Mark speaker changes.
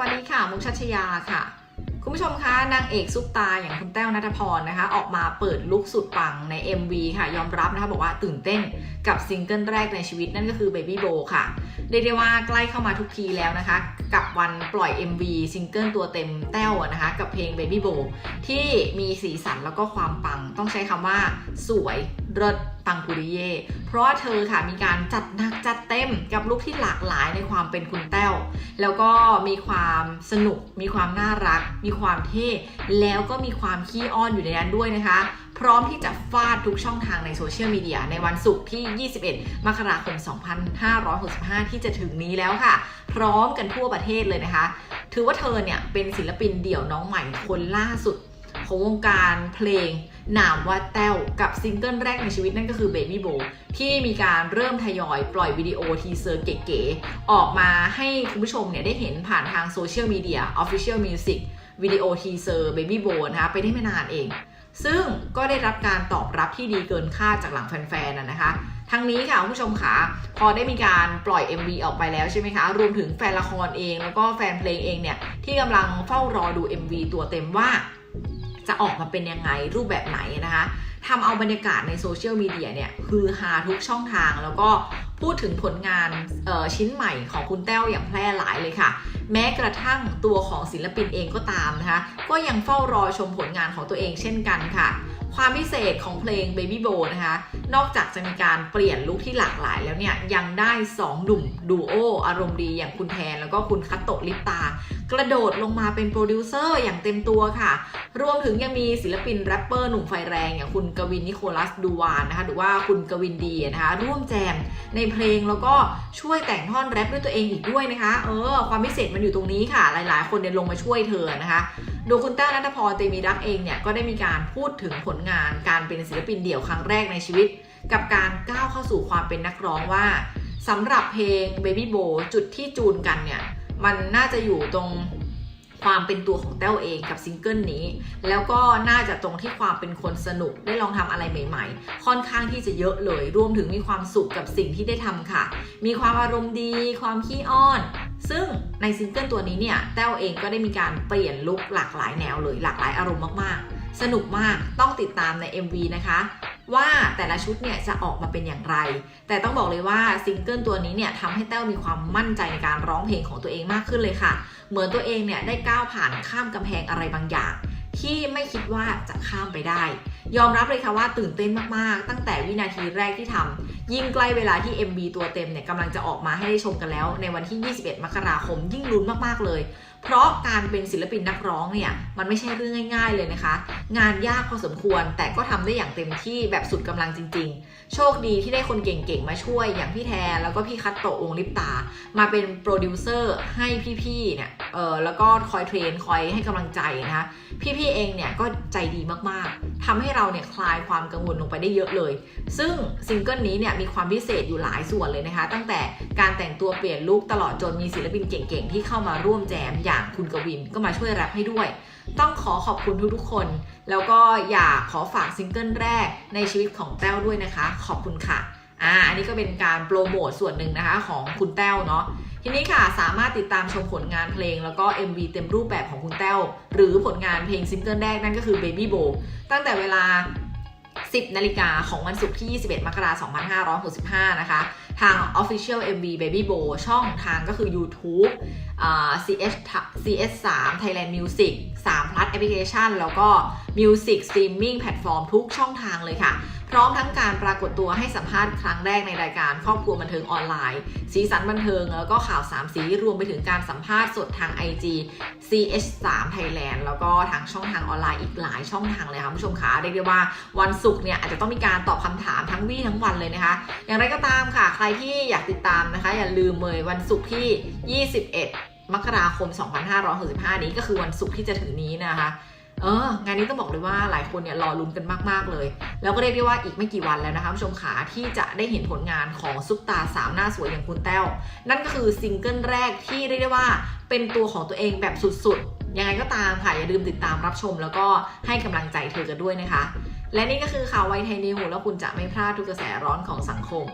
Speaker 1: วัสดีค่ะ มุกชัชยาค่ะ คุณผู้ชมคะนางเอกซุปตาอย่างคุณแต้วนัทพรนะคะ ออกมาเปิดลุคสุดปังใน MV ค่ะ ยอมรับนะคะบอกว่าตื่นเต้นกับซิงเกิลแรกในชีวิตนั่นก็คือ Baby b o ค่ะเรียกได้ว่าใกล้เข้ามาทุกทีแล้วนะคะ กับวันปล่อย MV ซิงเกิลตัวเต็มแต้วอะนะคะ กับเพลง Baby b o ที่มีสีสันแล้วก็ความปังต้องใช้คำว่าสวย เลิศปังปุริเย่เพราะว่าเธอค่ะมีการจัดหนักจัดเต็มกับลุคที่หลากหลายในความเป็นคุณแต้ว แล้วก็มีความสนุก มีความน่ารัก มีความเท่ แล้วก็มีความขี้อ้อนอยู่ในนั้นด้วยนะคะ พร้อมที่จะฟาดทุกช่องทางในโซเชียลมีเดียในวันศุกร์ที่ 21 มกราคม 2565 ที่จะถึงนี้แล้วค่ะ พร้อมกันทั่วประเทศเลยนะคะ ถือว่าเธอเนี่ยเป็นศิลปินเดี่ยวน้องใหม่คนล่าสุด ของวงการเพลงนามว่าแต้วกับซิงเกิลแรกในชีวิตนั่นก็คือ Baby b o ที่มีการเริ่มทยอยปล่อยวิดีโอทีเซอร์เก๋ๆ ออกมาให้คุณผู้ชมเนี่ยได้เห็นผ่านทางโซเชียลมีเดีย Official Music วิดีโอทีเซอร์ Baby b o นะคะไปได้ไม่นานเอง ซึ่งก็ได้รับการตอบรับที่ดีเกินคาดจากหลังแฟนๆนนะคะทั้งนี้ค่ะคุณผู้ชมค่ะพอได้มีการปล่อย MV ออกไปแล้วใช่ไหมคะ รวมถึงแฟนละครเอง แล้วก็แฟนเพลงเองเนี่ยที่กำลังเฝ้ารอดู MV ตัวเต็มว่า จะออกมาเป็นยังไงรูปแบบไหนนะคะทำเอาบรรยากาศในโซเชียลมีเดียเนี่ยคือฮาทุกช่องทาง แล้วก็พูดถึงผลงานชิ้นใหม่ของคุณแต้วอย่างแพร่หลายเลยค่ะ แม้กระทั่งตัวของศิลปินเองก็ตามนะคะ ก็ยังเฝ้ารอชมผลงานของตัวเองเช่นกันค่ะ ความพิเศษของเพลง Baby b o นะคะ นอกจากจะมีการเปลี่ยนลุคที่หลากหลายแล้วเนี่ย ยังได้2หนุ่มดูโออารมณ์ดีอย่างคุณแทนแล้วก็คุณคัตโตลิปตา กระโดดลงมาเป็นโปรดิวเซอร์อย่างเต็มตัวค่ะ รวมถึงยังมีศิลปินแรปเปอร์หนุ่มไฟแรงอย่างคุณกวินนิโคลัสดูวานนะคะ หรือว่าคุณกวินดีนะคะ ร่วมแจมในเพลงแล้วก็ช่วยแต่งท่อนแรปด้วยตัวเองอีกด้วยนะคะ เออ ความพิเศษมันอยู่ตรงนี้ค่ะ หลาย ๆ คนเนี่ยลงมาช่วยเธอนะคะ โดยคุณแต้วนัทพรเตมีรักเองเนี่ยก็ได้มีการพูดถึงผลงานการเป็นศิลปินเดี่ยวครั้งแรกในชีวิต กับการก้าวเข้าสู่ความเป็นนักร้องว่าสำหรับเพลง Baby b o จุดที่จูนกันเนี่ย มันน่าจะอยู่ตรงความเป็นตัวของแต้วเองกับซิงเกิลนี้ แล้วก็น่าจะตรงที่ความเป็นคนสนุกได้ลองทำอะไรใหม่ ๆ ค่อนข้างที่จะเยอะเลย รวมถึงมีความสุขกับสิ่งที่ได้ทำค่ะ มีความอารมณ์ดี ความขี้อ้อน ซึ่งในซิงเกิลตัวนี้เนี่ยแต้วเองก็ได้มีการเปลี่ยนลุคหลากหลายแนวเลยหลากหลายอารมณ์มากๆ สนุกมากต้องติดตามใน MV นะคะ ว่าแต่ละชุดเนี่ยจะออกมาเป็นอย่างไร แต่ต้องบอกเลยว่าซิงเกิลตัวนี้เนี่ยทำให้แต้วมีความมั่นใจในการร้องเพลงของตัวเองมากขึ้นเลยค่ะ เหมือนตัวเองเนี่ยได้ก้าวผ่านข้ามกำแพงอะไรบางอย่าง ที่ไม่คิดว่าจะข้ามไปได้ ยอมรับเลยค่ะว่าตื่นเต้นมากๆ ตั้งแต่วินาทีแรกที่ทำยิ่งใกล้เวลาที่ MB ตัวเต็มเนี่ยกำลังจะออกมาให้ได้ชมกันแล้ว ในวันที่ 21 มกราคม ยิ่งลุ้นมากๆเลย เพราะการเป็นศิลปินนักร้องเนี่ยมันไม่ใช่เรื่องง่ายๆเลยนะคะ งานยากพอสมควรแต่ก็ทำได้อย่างเต็มที่แบบสุดกำลังจริง ๆ โชคดีที่ได้คนเก่งๆมาช่วยอย่างพี่แทนแล้วก็พี่คัตโตะวงลิปตา มาเป็นโปรดิวเซอร์ให้พี่ๆเนี่ยเออแล้วก็คอยเทรนคอยให้กำลังใจนะคะพี่ๆเองเนี่ยก็ใจดีมากๆ ทำให้เราเนี่ยคลายความกังวลลงไปได้เยอะเลย ซึ่งซิงเกิลนี้เนี่ยมีความพิเศษอยู่หลายส่วนเลยนะคะ ตั้งแต่การแต่งตัวเปลี่ยนลุคตลอดจนมีศิลปินเก่งๆ ที่เข้ามาร่วมแจมอย่างคุณกวินก็มาช่วยแรปให้ด้วย ต้องขอขอบคุณทุกๆคน แล้วก็อยากขอฝากซิงเกิลแรกในชีวิตของแต้วด้วยนะคะ ขอบคุณค่ะ อ่าอันนี้ก็เป็นการโปรโมทส่วนหนึ่งนะคะของคุณแต้วเนาะทีนี้ค่ะสามารถติดตามชมผลงานเพลงแล้วก็ MV เต็มรูปแบบของคุณแต้ว หรือผลงานเพลงซิงเกิลแรกนั่นก็คือ Baby b o ตั้งแต่เวลา 10 นาฬิกาของวันศุกร์ที่ 21 มกราคม 2565 นะคะ ทาง Official MV Baby b o ช่องทางก็คือ YouTube อ่า CS CS3 Thailand Music 3 plus Application แล้วก็ Music Streaming Platform ทุกช่องทางเลยค่ะ พร้อมทั้งการปรากฏตัวให้สัมภาษณ์ครั้งแรกในรายการครอบครัวบันเทิงออนไลน์ สีสันบันเทิงแล้วก็ข่าว 3 สีรวมไปถึงการสัมภาษณ์สดทาง IG CH3 Thailand แล้วก็ทางช่องทางออนไลน์อีกหลายช่องทางเลยค่ะผู้ชมคะเรียกได้ว่าวันศุกร์เนี่ยอาจจะต้องมีการตอบคำถามทั้งวี่ทั้งวันเลยนะคะ อย่างไรก็ตามค่ะ ใครที่อยากติดตามนะคะ อย่าลืมเลยวันศุกร์ที่ 21 มกราคม 2565 นี้ก็คือวันศุกร์ที่จะถึงนี้นะคะ เอองานนี้ต้องบอกเลยว่าหลายคนเนี่ยรอลุ้นกันมาก ๆ เลย แล้วก็เรียกได้ว่าอีกไม่กี่วันแล้วนะคะผู้ชมขาที่จะได้เห็นผลงานของซุปตาสามหน้าสวยอย่างคุณแต้ว นั่นก็คือซิงเกิลแรกที่เรียกได้ว่าเป็นตัวของตัวเองแบบสุดๆ ยังไงก็ตามค่ะ อย่าลืมติดตามรับชม แล้วก็ให้กำลังใจเธอกันด้วยนะคะ และนี่ก็คือข่าวไวไทยนิวแล้วคุณจะไม่พลาดทุกกระแสร้อนของสังคม